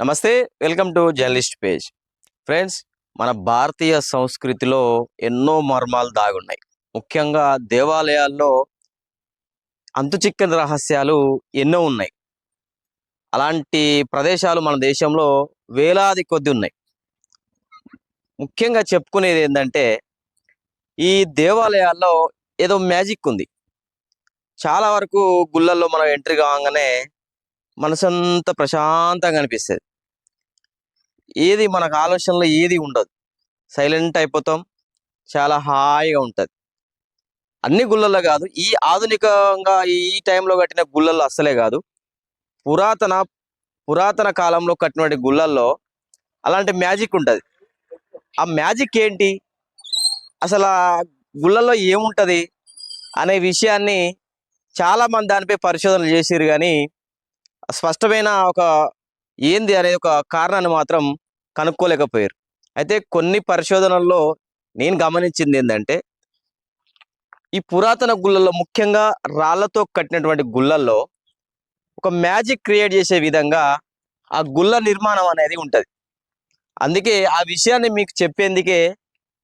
నమస్తే welcome to journalist page. Friends మన భారతీయ సంస్కృతిలో ఎన్నో మర్మాలు దాగున్నాయి. ముఖ్యంగా దేవాలయాల్లో అంతుచిక్కని రహస్యాలు ఎన్నో ఉన్నాయి. అలాంటి ప్రదేశాలు మన దేశంలో వేలాది కొద్ది ఉన్నాయి. ముఖ్యంగా చెప్పుకునేది ఏంటంటే ఈ దేవాలయాల్లో ఏదో మ్యాజిక్ ఉంది. చాలా వరకు గుళ్ళల్లో మనం ఎంట్రీ కాగానే మనసంతా ప్రశాంతంగా అనిపిస్తుంది. ఏది మనకు ఆలోచనలో ఏది ఉండదు. సైలెంట్ అయిపోతాం చాలా హాయిగా ఉంటుంది. అన్ని గుళ్ళల్లో కాదు ఈ ఆధునికంగా ఈ టైంలో కట్టిన గుళ్ళల్లో అస్సలే కాదు. పురాతన పురాతన కాలంలో కట్టినటువంటి గుళ్ళల్లో అలాంటి మ్యాజిక్ ఉంటుంది. ఆ మ్యాజిక్ ఏంటి? అసలు ఆ గుళ్ళల్లో ఏముంటుంది? అనే విషయాన్ని చాలామంది దానిపై పరిశోధనలు చేసారు కానీ స్పష్టమైన ఒక ఏంది అనేది ఒక కారణాన్ని మాత్రం కనుక్కోలేకపోయారు. అయితే కొన్ని పరిశోధనల్లో నేను గమనించింది ఏంటంటే ఈ పురాతన గుళ్ళల్లో ముఖ్యంగా రాళ్ళతో కట్టినటువంటి గుళ్ళల్లో ఒక మ్యాజిక్ క్రియేట్ చేసే విధంగా ఆ గుళ్ళ నిర్మాణం అనేది ఉంటుంది. అందుకే ఆ విషయాన్ని మీకు చెప్పేందుకే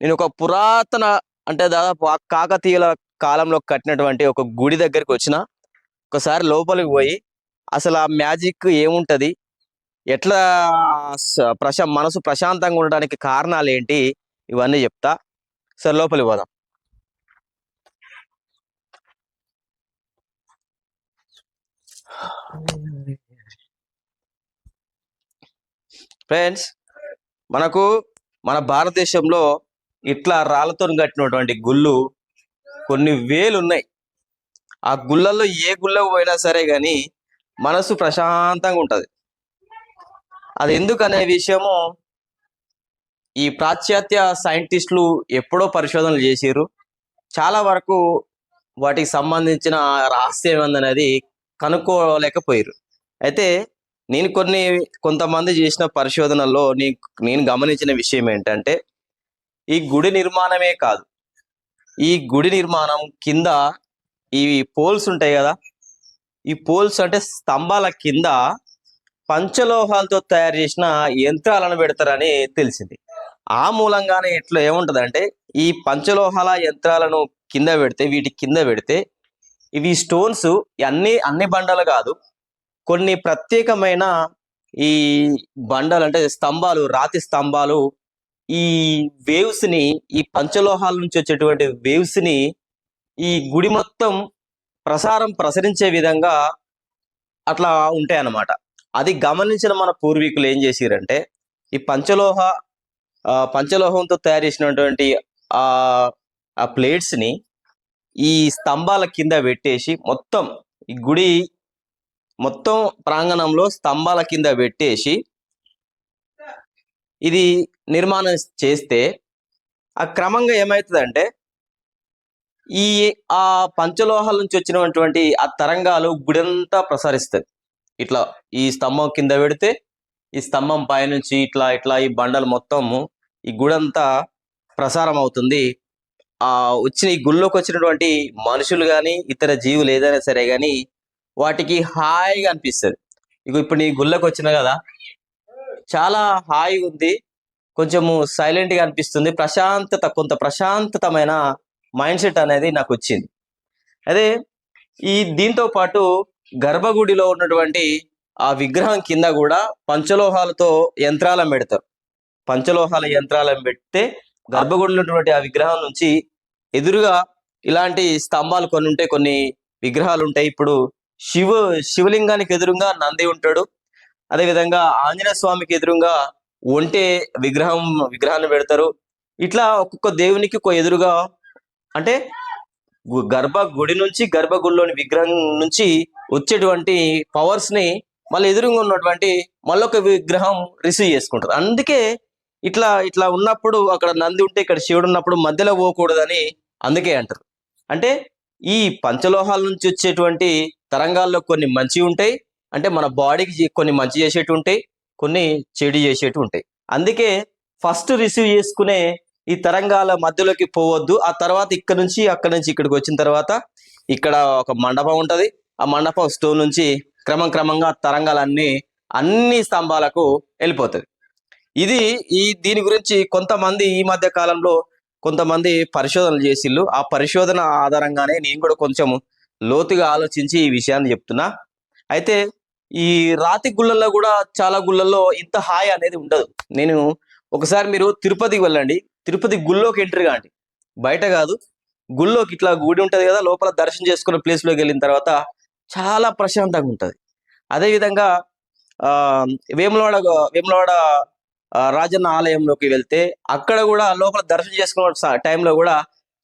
నేను ఒక పురాతన అంటే దాదాపు ఆ కాకతీయుల కాలంలో కట్టినటువంటి ఒక గుడి దగ్గరికి వచ్చిన ఒకసారి లోపలికి పోయి అసలు ఆ మ్యాజిక్ ఏముంటది? ఎట్లా ప్రశా మనసు ప్రశాంతంగా ఉండడానికి కారణాలు ఏంటి ఇవన్నీ చెప్తా. సరే లోపలికి పోదాం. ఫ్రెండ్స్ మనకు మన భారతదేశంలో ఇట్లా రాళ్ళతో కట్టినటువంటి గుళ్ళు కొన్ని వేలు ఉన్నాయి ఆ గుళ్ళల్లో ఏ గుళ్ళకు పోయినా సరే కానీ మనసు ప్రశాంతంగా ఉంటుంది. అది ఎందుకు అనే విషయము ఈ పాశ్చాత్య సైంటిస్టులు ఎప్పుడో పరిశోధనలు చేసిర్రు. చాలా వరకు వాటికి సంబంధించిన రహస్యం ఏందనేది కనుక్కోలేకపోయారు అయితే నేను కొన్ని కొంతమంది చేసిన పరిశోధనల్లో నీ నేను గమనించిన విషయం ఏంటంటే ఈ గుడి నిర్మాణమే కాదు. ఈ గుడి నిర్మాణం కింద ఈ పోల్స్ ఉంటాయి కదా ఈ పోల్స్ అంటే స్తంభాల కింద పంచలోహాలతో తయారు చేసిన యంత్రాలను పెడతారని తెలిసింది. ఆ మూలంగానే ఇట్లా ఏముంటదంటే ఈ పంచలోహాల యంత్రాలను కింద పెడితే వీటి కింద పెడితే ఇవి స్టోన్స్ అన్ని అన్ని బండలు కాదు. కొన్ని ప్రత్యేకమైన ఈ బండలు అంటే స్తంభాలు రాతి స్తంభాలు ఈ వేవ్స్ని ఈ పంచలోహాల నుంచి వచ్చేటువంటి వేవ్స్ని ఈ గుడి మొత్తం ప్రసారం ప్రసరించే విధంగా అట్లా ఉంటాయి అన్నమాట అది గమనించిన మన పూర్వీకులు ఏం చేసిరంటే ఈ పంచలోహ పంచలోహంతో తయారు చేసినటువంటి ఆ ఆ ఈ స్తంభాల కింద పెట్టేసి మొత్తం ఈ గుడి మొత్తం ప్రాంగణంలో స్తంభాల కింద పెట్టేసి ఇది నిర్మాణం చేస్తే ఆ క్రమంగా ఏమవుతుందంటే ఈ ఆ పంచలోహాల నుంచి వచ్చినటువంటి ఆ తరంగాలు గుడంతా ప్రసారిస్తాయి. ఇట్లా ఈ స్తంభం కింద పెడితే ఈ స్తంభం పైనుంచి ఇట్లా ఇట్లా ఈ బండలు మొత్తము ఈ గుడంతా ప్రసారం అవుతుంది ఆ వచ్చిన ఈ గుళ్ళోకి వచ్చినటువంటి మనుషులు కానీ ఇతర జీవులు ఏదైనా సరే కానీ వాటికి హాయిగా అనిపిస్తుంది. ఇక ఇప్పుడు నీ గుళ్ళకి వచ్చిన కదా చాలా హాయిగా ఉంది. కొంచెము సైలెంట్గా అనిపిస్తుంది. ప్రశాంతత కొంత ప్రశాంతతమైన మైండ్ సెట్ అనేది నాకు వచ్చింది అదే ఈ దీంతో పాటు గర్భగుడిలో ఉన్నటువంటి ఆ విగ్రహం కింద కూడా పంచలోహాలతో యంత్రాలను పెడతారు. పంచలోహాల యంత్రాలను పెడితే గర్భగుడిలో ఉన్నటువంటి ఆ విగ్రహం నుంచి ఎదురుగా ఇలాంటి స్తంభాలు కొన్ని ఉంటాయి కొన్ని విగ్రహాలు ఉంటాయి. ఇప్పుడు శివ శివలింగానికి ఎదురుగా నంది ఉంటాడు. అదే విధంగా ఆంజనేయ స్వామికి ఎదురుగా ఒంటే విగ్రహం విగ్రహాన్ని పెడతారు. ఇట్లా ఒక్కొక్క దేవునికి ఒక ఎదురుగా అంటే గు- గర్భ గుడి నుంచి గర్భగుడిలోని విగ్రహం నుంచి వచ్చేటువంటి పవర్స్ని మళ్ళీ ఎదురుగా ఉన్నటువంటి మళ్ళొక విగ్రహం రిసీవ్ చేసుకుంటారు. అందుకే ఇట్లా ఇట్లా ఉన్నప్పుడు అక్కడ నంది ఉంటే ఇక్కడ శివుడు ఉన్నప్పుడు మధ్యలో పోకూడదని అందుకే అంటారు. అంటే ఈ పంచలోహాల నుంచి వచ్చేటువంటి తరంగాల్లో కొన్ని మంచి ఉంటాయి అంటే మన బాడీకి కొన్ని మంచి చేసేటు ఉంటాయి కొన్ని చెడు చేసేటు ఉంటాయి. అందుకే ఫస్ట్ రిసీవ్ చేసుకునే ఈ తరంగాల మధ్యలోకి పోవద్దు. ఆ తర్వాత ఇక్కడ నుంచి అక్కడ నుంచి ఇక్కడికి వచ్చిన తర్వాత ఇక్కడ ఒక మండపం ఉంటుంది. ఆ మండపం స్టోన్ నుంచి క్రమం క్రమంగా తరంగాలన్నీ అన్ని స్తంభాలకు వెళ్ళిపోతుంది. ఇది ఈ దీని గురించి కొంతమంది ఈ మధ్య కాలంలో కొంతమంది పరిశోధనలు చేసిళ్ళు. ఆ పరిశోధన ఆధారంగానే నేను కూడా కొంచెం లోతుగా ఆలోచించి ఈ విషయాన్ని చెప్తున్నా. అయితే ఈ రాతి గుళ్ళల్లో కూడా చాలా గుళ్ళల్లో ఇంత హాయి అనేది ఉండదు. నేను ఒకసారి మీరు తిరుపతికి వెళ్ళండి. తిరుపతి గుళ్ళోకి ఎంట్రీ కాండి. బయట కాదు. గుళ్ళోకి ఇట్లా గుడి ఉంటుంది కదా లోపల దర్శనం చేసుకున్న ప్లేస్లోకి వెళ్ళిన తర్వాత చాలా ప్రశాంతంగా ఉంటుంది. అదే విధంగా ఆ వేములవాడ వేములవాడ రాజన్న ఆలయంలోకి వెళ్తే అక్కడ కూడా లోపల దర్శనం చేసుకున్న టైంలో కూడా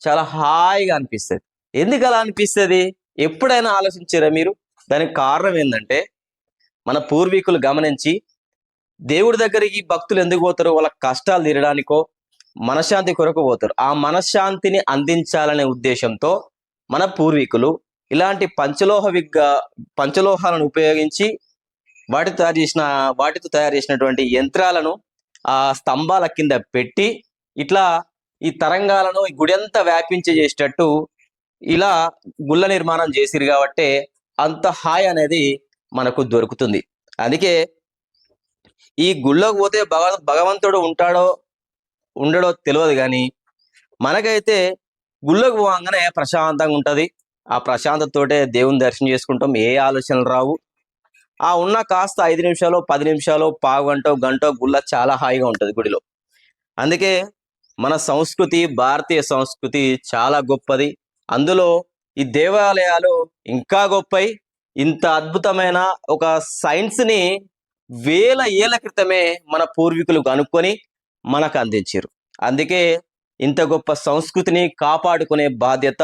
చాలా హాయిగా అనిపిస్తుంది. ఎందుకు అలా అనిపిస్తుంది? ఎప్పుడైనా ఆలోచించారా మీరు? దానికి కారణం ఏంటంటే మన పూర్వీకులు గమనించి దేవుడి దగ్గరికి భక్తులు ఎందుకు పోతారు? వాళ్ళ కష్టాలు తీరడానికో మనశ్శాంతి కొరకు పోతారు. ఆ మనశ్శాంతిని అందించాలనే ఉద్దేశంతో మన పూర్వీకులు ఇలాంటి పంచలోహ విగ్గ పంచలోహాలను ఉపయోగించి వాటి తయారు చేసిన వాటితో తయారు చేసినటువంటి యంత్రాలను ఆ స్తంభాల కింద పెట్టి ఇట్లా ఈ తరంగాలను ఈ గుడి అంతా వ్యాపించేసేటట్టు ఇలా గుళ్ళ నిర్మాణం చేసిరు కాబట్టి అంత హాయ్ అనేది మనకు దొరుకుతుంది. అందుకే ఈ గుళ్ళోకి పోతే భగ భగవంతుడు ఉంటాడో ఉండడో తెలియదు కానీ మనకైతే గుళ్ళోకి పోగానే ప్రశాంతంగా ఉంటది. ఆ ప్రశాంతతోటే దేవుని దర్శనం చేసుకుంటాం. ఏ ఆలోచనలు రావు. ఆ ఉన్న కాస్త ఐదు నిమిషాలు పది నిమిషాలు పావు గంట గంటో గుళ్ళ చాలా హాయిగా ఉంటుంది గుడిలో. అందుకే మన సంస్కృతి భారతీయ సంస్కృతి చాలా గొప్పది. అందులో ఈ దేవాలయాలు ఇంకా గొప్పయి. ఇంత అద్భుతమైన ఒక సైన్స్ని వేల ఏళ్ళ క్రితమే మన పూర్వీకులు కనుక్కొని మనకు అందించారు అందుకే ఇంత గొప్ప సంస్కృతిని కాపాడుకునే బాధ్యత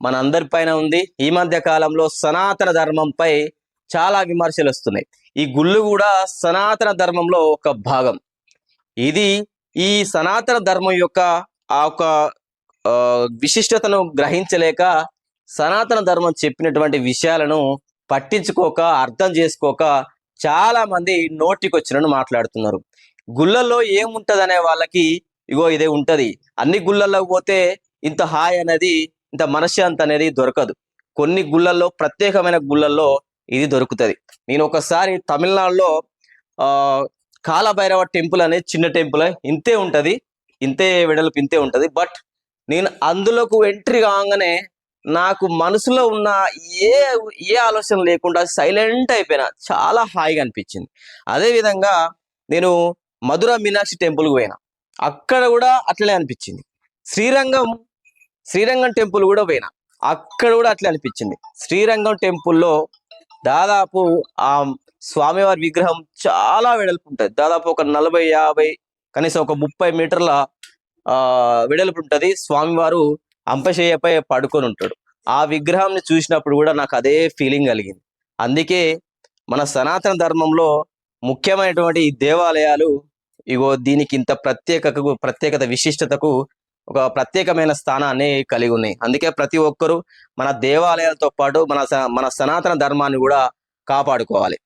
మనందరిపైన ఉంది. ఈ మధ్య కాలంలో సనాతన ధర్మంపై చాలా విమర్శలు వస్తున్నాయి. ఈ గుళ్ళు కూడా సనాతన ధర్మంలో ఒక భాగం. ఇది ఈ సనాతన ధర్మం యొక్క ఆ ఒక విశిష్టతను గ్రహించలేక సనాతన ధర్మం చెప్పినటువంటి విషయాలను పట్టించుకోక అర్థం చేసుకోక చాలా మంది నోటికొచ్చినట్టు మాట్లాడుతున్నారు. గుళ్ళల్లో ఏముంటదనే వాళ్ళకి ఇగో ఇదే ఉంటది. అన్ని గుళ్ళల్లో పోతే ఇంత హాయ్ అనేది ఇంత మనశ్శాంతి అనేది దొరకదు. కొన్ని గుళ్ళల్లో ప్రత్యేకమైన గుళ్ళల్లో ఇది దొరుకుతది. నేను ఒకసారి తమిళనాడులో ఆ కాలభైరవ టెంపుల్ అనేది చిన్న టెంపుల్ ఇంతే ఉంటది. ఇంతే వెడల్పు ఇంతే ఉంటది. బట్ నేను అందులోకి ఎంట్రీ కాగానే నాకు మనసులో ఉన్న ఏ ఏ ఆలోచన లేకుండా సైలెంట్ అయిపోయినా చాలా హాయిగా అనిపించింది. అదే విధంగా నేను మధుర మీనాక్షి టెంపుల్కి పోయినా. అక్కడ కూడా అట్లనే అనిపించింది. శ్రీరంగం శ్రీరంగం టెంపుల్ కూడా పోయినా. అక్కడ కూడా అట్లే అనిపించింది. శ్రీరంగం టెంపుల్లో దాదాపు ఆ స్వామివారి విగ్రహం చాలా వెడల్పు ఉంటుంది దాదాపు ఒక నలభై యాభై కనీసం ఒక ముప్పై మీటర్ల వెడల్పు ఉంటుంది స్వామివారు అంపశయ్యపై పడుకొని ఉంటాడు. ఆ విగ్రహాన్ని చూసినప్పుడు కూడా నాకు అదే ఫీలింగ్ కలిగింది. అందుకే మన సనాతన ధర్మంలో ముఖ్యమైనటువంటి ఈ దేవాలయాలు ఇగో దీనికి ఇంత ప్రత్యేకకు ప్రత్యేకత విశిష్టతకు ఒక ప్రత్యేకమైన స్థానాన్ని కలిగి ఉన్నాయి. అందుకే ప్రతి ఒక్కరూ మన దేవాలయాలతో పాటు మన స- మన సనాతన ధర్మాన్ని కూడా కాపాడుకోవాలి.